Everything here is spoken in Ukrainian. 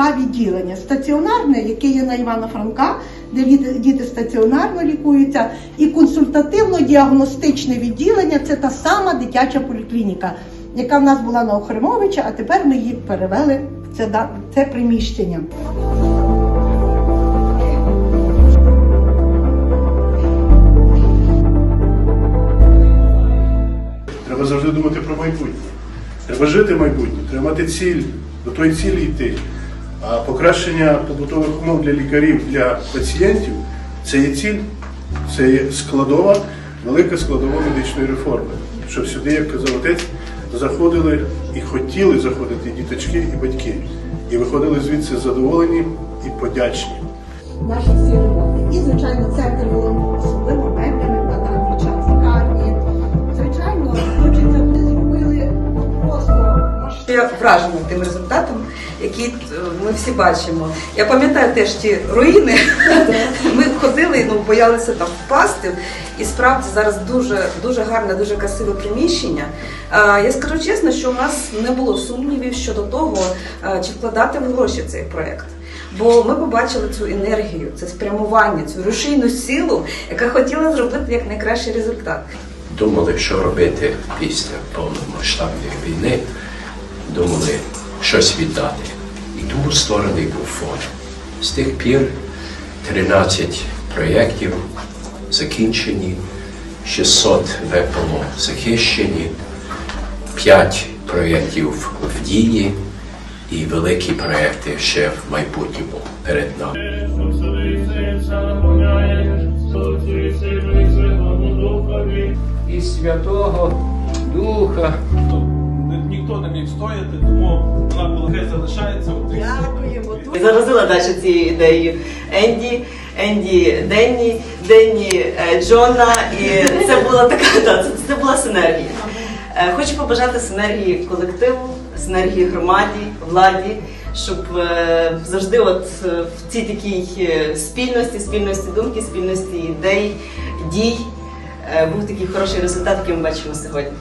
два відділення: стаціонарне, яке є на Івана Франка, де діти, стаціонарно лікуються, і консультативно-діагностичне відділення це та сама дитяча поліклініка, яка в нас була на Охримовича, а тепер ми її перевели в це, це приміщення. Треба завжди думати про майбутнє. Треба жити майбутнє, треба мати ціль, до тої цілі йти. А покращення побутових умов для лікарів, для пацієнтів це є ціль, це є складова, велика складова медичної реформи. Щоб сюди, як казав отець, заходили і хотіли заходити і діточки і батьки. І виходили звідси задоволені і подячні. наші всі роботи. І, звичайно, центр Я вражена тим результатом, який е, ми всі бачимо. Я пам'ятаю теж ті руїни. Ми ходили, ну боялися там впасти. І справді зараз дуже дуже гарне, дуже красиве приміщення. Я скажу чесно, що у нас не було сумнівів щодо того, чи вкладати в гроші цей проект. Бо ми побачили цю енергію, це спрямування, цю рушійну силу, яка хотіла зробити як найкращий результат. думали, що робити після повномасштабної війни, думали щось віддати. І тому створений був фонд. З тих пір 13 проєктів закінчені, 600 ВПО захищені, 5 проєктів в дії і великі проєкти ще в майбутньому перед нами. і Святого Духа. Стояти, тому вона полегке залишається. От трішки. І заразила далі цією ідеєю Енді, Енді Денні, Денні е, Джона. І це була така, да, це, це була синергія. Е, Хочу побажати синергії колективу, синергії громаді, владі, щоб е, завжди от в цій такій спільності, спільності думки, спільності ідей, дій був такий хороший результат, який ми бачимо сьогодні.